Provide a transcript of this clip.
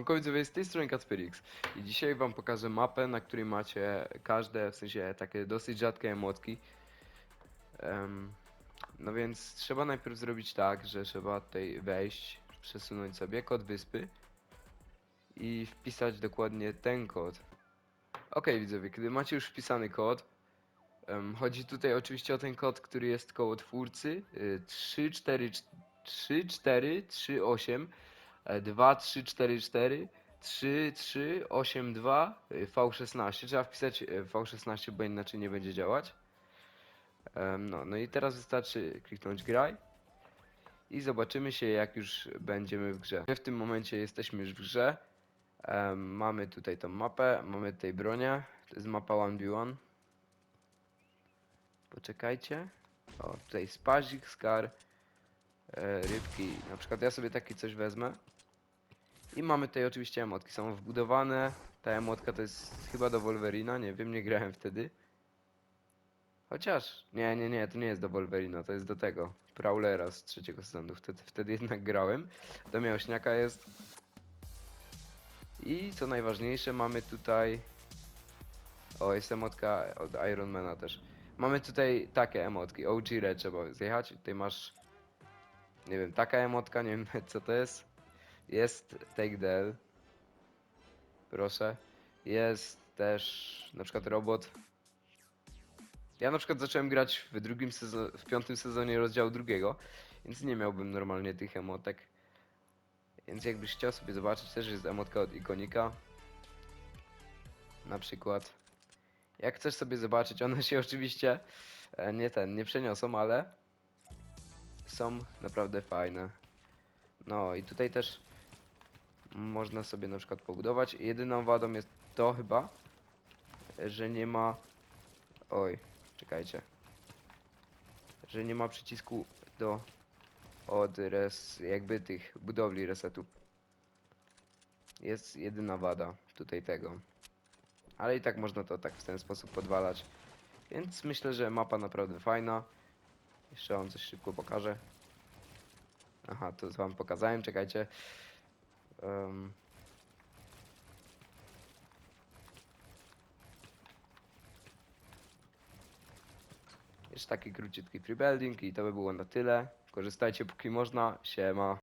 Siemanko widzowie, z tej strony Kacperix i dzisiaj wam pokażę mapę, na której macie każde, w sensie takie dosyć rzadkie emotki. Em, no więc trzeba najpierw zrobić tak, że trzeba tutaj wejść, przesunąć sobie kod wyspy i wpisać dokładnie ten kod. Ok widzowie, kiedy macie już wpisany kod, em, chodzi tutaj oczywiście o ten kod, który jest koło twórcy y, 3438 e, 2, 3, 4, 4, 3, 3, 8, 2, y, V16. Trzeba wpisać y, V16, bo inaczej nie będzie działać. No, no i teraz wystarczy kliknąć graj i zobaczymy się jak już będziemy w grze. My w tym momencie jesteśmy już w grze. Mamy tutaj tą mapę, mamy tutaj bronię. To jest mapa 1v1. Poczekajcie. O, tutaj spazik, skar, e, rybki. Na przykład ja sobie taki coś wezmę. I mamy tutaj oczywiście emotki, są wbudowane. Ta emotka to jest chyba do Wolverina, nie wiem, nie grałem wtedy. Chociaż, nie, nie, nie, to nie jest do Wolverina, to jest do tego, Prowlera z trzeciego sezonu, wtedy, wtedy jednak grałem. Do Miałśniaka jest. I co najważniejsze, mamy tutaj... O, jest emotka od Ironmana też. Mamy tutaj takie emotki, OG Red trzeba zjechać, tutaj masz... Nie wiem, taka emotka, nie wiem co to jest. Jest Take Del. Proszę. Jest też na przykład robot. Ja na przykład zacząłem grać w drugim sezonie, w piątym sezonie rozdziału drugiego, więc nie miałbym normalnie tych emotek. Więc jakbyś chciał sobie zobaczyć, też jest emotka od Ikonika. Na przykład. Jak chcesz sobie zobaczyć, one się oczywiście e, nie ten, nie przeniosą, ale są naprawdę fajne. No i tutaj też można sobie na przykład pobudować. Jedyną wadą jest to chyba, że nie ma. Oj, czekajcie. Że nie ma przycisku do od res, jakby tych budowli resetu. Jest jedyna wada tutaj tego. Ale i tak można to tak w ten sposób podwalać. Więc myślę, że mapa naprawdę fajna. Jeszcze wam coś szybko pokażę. Aha, to wam pokazałem, czekajcie. Em. Jeszcze taki króciutki freebuilding i to by było na tyle. Korzystajcie póki można. Siema.